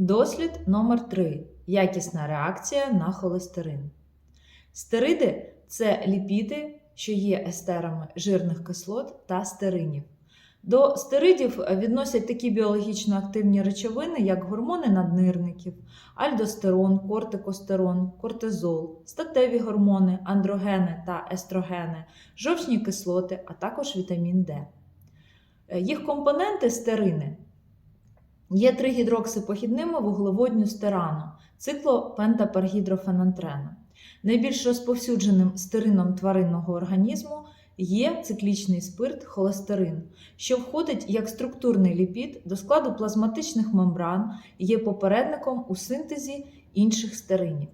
Дослід номер 3 Якісна реакція на холестерин. Стериди це ліпіди, що є естерами жирних кислот та стеринів. До стеридів відносять такі біологічно активні речовини, як гормони наднирників, альдостерон, кортикостерон, кортизол, статеві гормони, андрогени та естрогени, жовчні кислоти, а також вітамін Д. Їх компоненти стерини є тригідроксипохідними вуглеводню стерану, циклопентапергідрофенантрену. Найбільш розповсюдженим стерином тваринного організму є циклічний спирт холестерин, що входить як структурний ліпід до складу плазматичних мембран і є попередником у синтезі інших стеринів.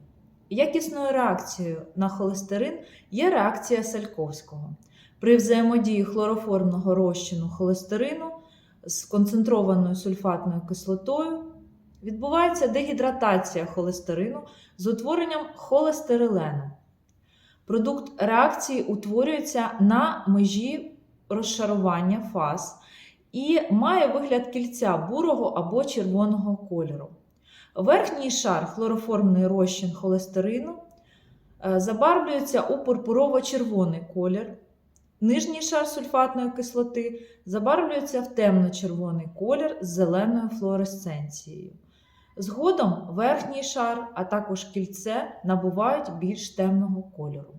Якісною реакцією на холестерин є реакція Сальковського. При взаємодії хлороформного розчину холестерину з концентрованою сульфатною кислотою відбувається дегідратація холестерину з утворенням холестерилену. Продукт реакції утворюється на межі розшарування фаз і має вигляд кільця бурого або червоного кольору. Верхній шар хлороформний розчин холестерину е, забарвлюється у пурпурово-червоний колір. Нижній шар сульфатної кислоти забарвлюється в темно-червоний колір з зеленою флуоресценцією. Згодом верхній шар, а також кільце набувають більш темного кольору.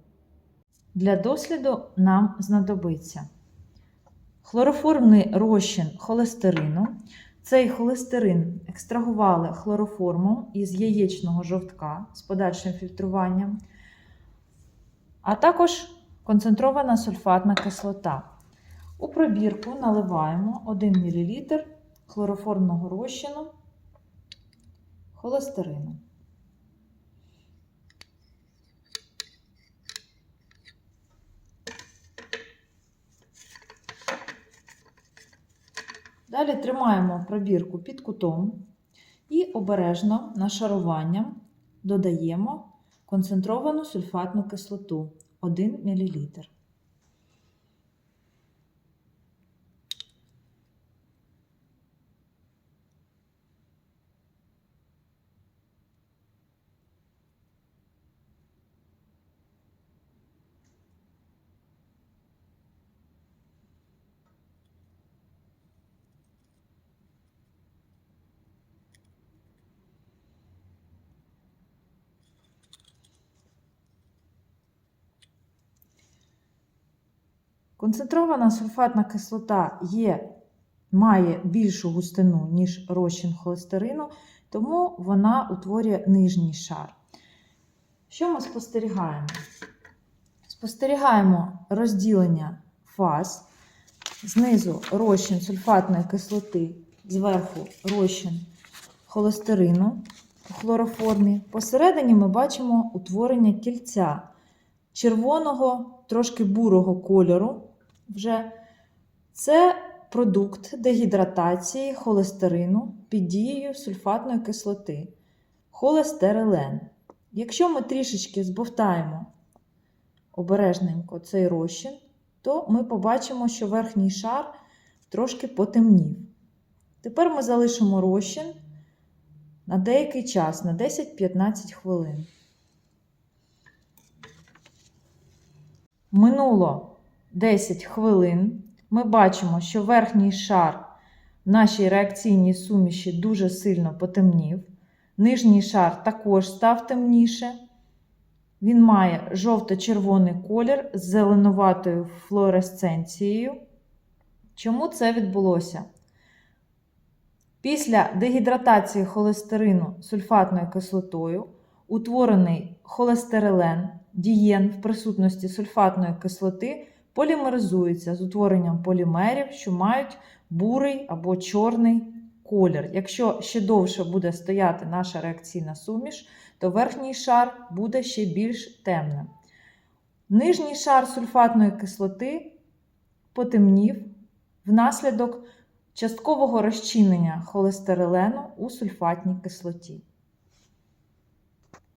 Для досліду нам знадобиться хлороформний розчин холестерину. Цей холестерин екстрагували хлороформом із яєчного жовтка з подальшим фільтруванням, а також концентрована сульфатна кислота. У пробірку наливаємо 1 мл хлороформного розчину холестерину. Далі тримаємо пробірку під кутом і обережно нашаруванням додаємо концентровану сульфатну кислоту 1 мл. Концентрована сульфатна кислота є, має більшу густину, ніж розчин холестерину, тому вона утворює нижній шар. Що ми спостерігаємо? Спостерігаємо розділення фаз, знизу розчин сульфатної кислоти, зверху розчин холестерину у хлороформі. Посередині ми бачимо утворення кільця червоного, трошки бурого кольору. Вже це продукт дегідратації холестерину під дією сульфатної кислоти, холестерилен. Якщо ми трішечки збовтаємо обережненько цей розчин, то ми побачимо, що верхній шар трошки потемнів. Тепер ми залишимо розчин на деякий час, на 10-15 хвилин. Минуло 10 хвилин. Ми бачимо, що верхній шар в нашій реакційній суміші дуже сильно потемнів. Нижній шар також став темніше. Він має жовто-червоний колір з зеленуватою флуоресценцією. Чому це відбулося? Після дегідратації холестерину сульфатною кислотою утворений холестерилен, дієн в присутності сульфатної кислоти полімеризується з утворенням полімерів, що мають бурий або чорний колір. Якщо ще довше буде стояти наша реакційна суміш, то верхній шар буде ще більш темним. Нижній шар сульфатної кислоти потемнів внаслідок часткового розчинення холестерилену у сульфатній кислоті.